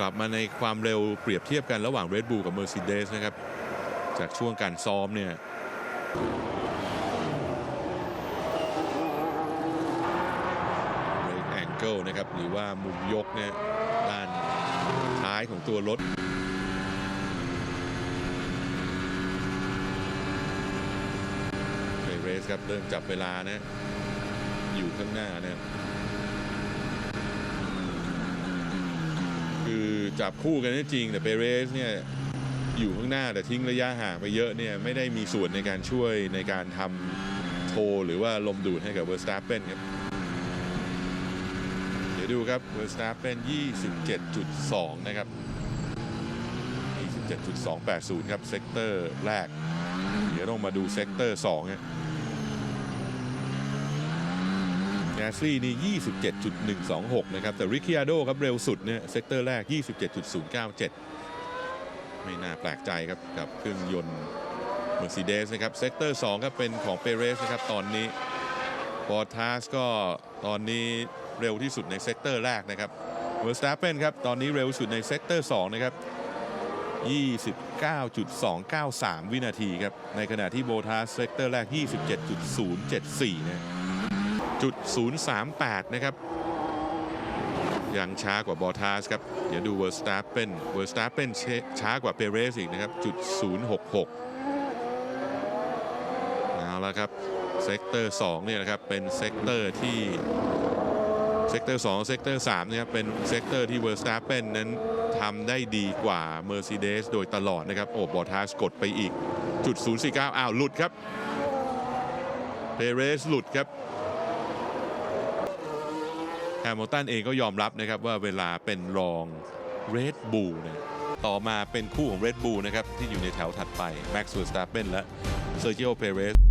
กลับมาในความเร็วเปรียบเทียบกันระหว่าง Red Bull กับ Mercedes นะครับ จากช่วงการซ้อมเนี่ย Brake Angle นะครับ หรือว่ามุมยกเนี่ยด้านท้ายของตัวรถเรสครับ เริ่มจับเวลานะ อยู่ข้างหน้านะ คือ จับคู่กันนี่จริง แต่เปเรสเนี่ยอยู่ข้างหน้าแต่ทิ้งระยะห่างไปเยอะเนี่ยไม่ได้มีส่วนในการช่วยในการทำโทหรือว่าลมดูดให้กับเวอร์สตาเปนครับเดี๋ยวดูครับเวอร์สตาเปน27.2 นะครับ 27.280 ครับเซกเตอร์แรก เดี๋ยวต้องมาดูเซกเตอร์2ฮะ แกสลี่นี่ 27.126 นะครับ แต่ริคิอาโดครับเร็วสุดเนี่ยเซกเตอร์แรก 27.097 ไม่น่าแปลกใจครับ กับเครื่องยนต์ Mercedes นะครับ เซกเตอร์2ครับเป็นของเปเรสนะครับ ตอนนี้บอทาสก็ตอนนี้เร็วที่สุดในเซกเตอร์แรกนะครับเวอร์สตาเปนครับ ตอนนี้เร็วสุดในเซกเตอร์2นะครับ 29.293 วินาทีครับ ในขณะที่โบทาสเซกเตอร์แรก 27.074 นะ จุด038 นะครับ ยังช้ากว่าบอทาสครับ เดี๋ยวดูเวอร์สตาเปนเวอร์สตาเปนช้ากว่าเปเรสอีกนะครับจุด066 เอาละครับ เซกเตอร์2เนี่ยนะครับ เป็นเซกเตอร์ที่ เซกเตอร์2เซกเตอร์3นะครับเป็นเซกเตอร์ที่เวอร์สตาเปนนั้นทำได้ดีกว่า Mercedes โดยตลอดนะครับ โอ้บอทาสกดไปอีกจุด049อ้าวหลุดครับเปเรสหลุดครับ แฮมิลตันเองก็ยอมรับนะครับว่าเวลาเป็นรองเรดบูลเนี่ยต่อมาเป็นคู่ของเรดบูลนะครับที่อยู่ในแถวถัดไปแม็กซ์สตาร์เป็นและเซอร์กิโอเปเรส